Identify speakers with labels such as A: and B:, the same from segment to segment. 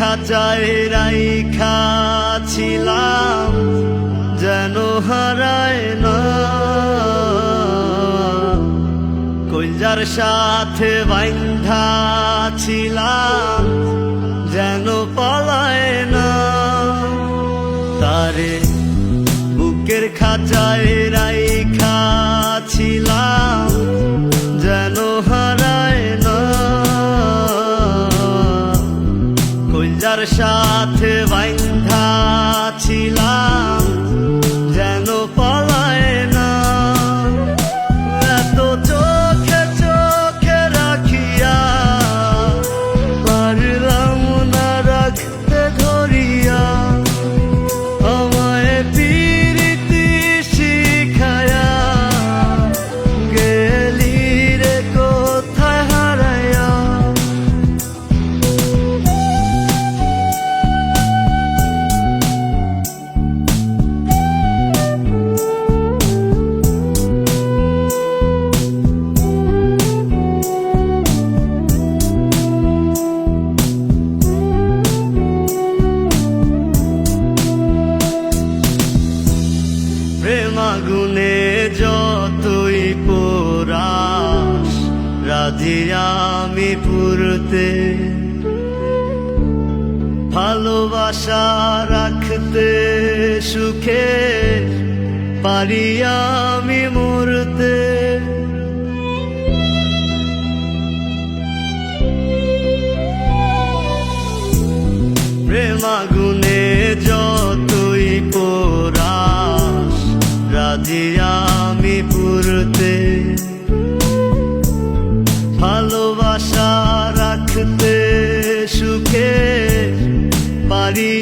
A: খাঁচায় রাইখা ছিলাম, যেন হারায় না। কইজার সাথে বাইন্ধা ছিলাম, যেন পালায় না। তারে বুকের খাঁচায় রাইখা সাথে পোরাস রাজি আমি পুরতে। ভালোবাসা রাখতে সুখে পারি আমি মরতে। প্রেমাগুনে রাজি আমি পুরতে। ভালোবাসা রাখতে সুখে পারি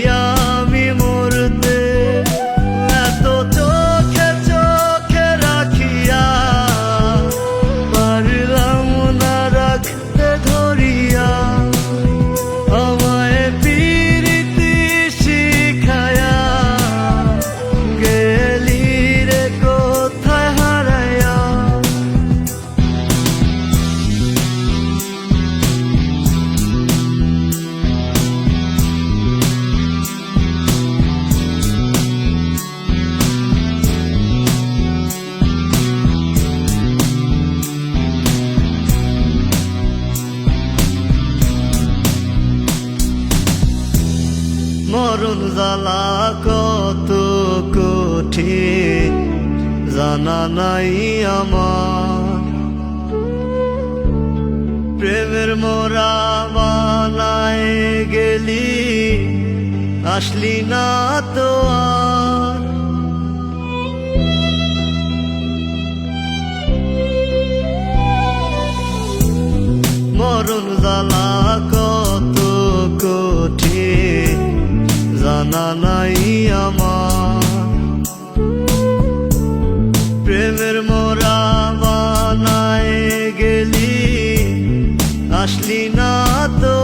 A: মরণ জ্বালা কত কঠিন, জানা নাই আমার। প্রেমের মোরা বানায় গেলি, আসলি না তো মরণ জ্বালা জানা নাই আমার। প্রেমের মোরা বানায় গেলি আসলি না তো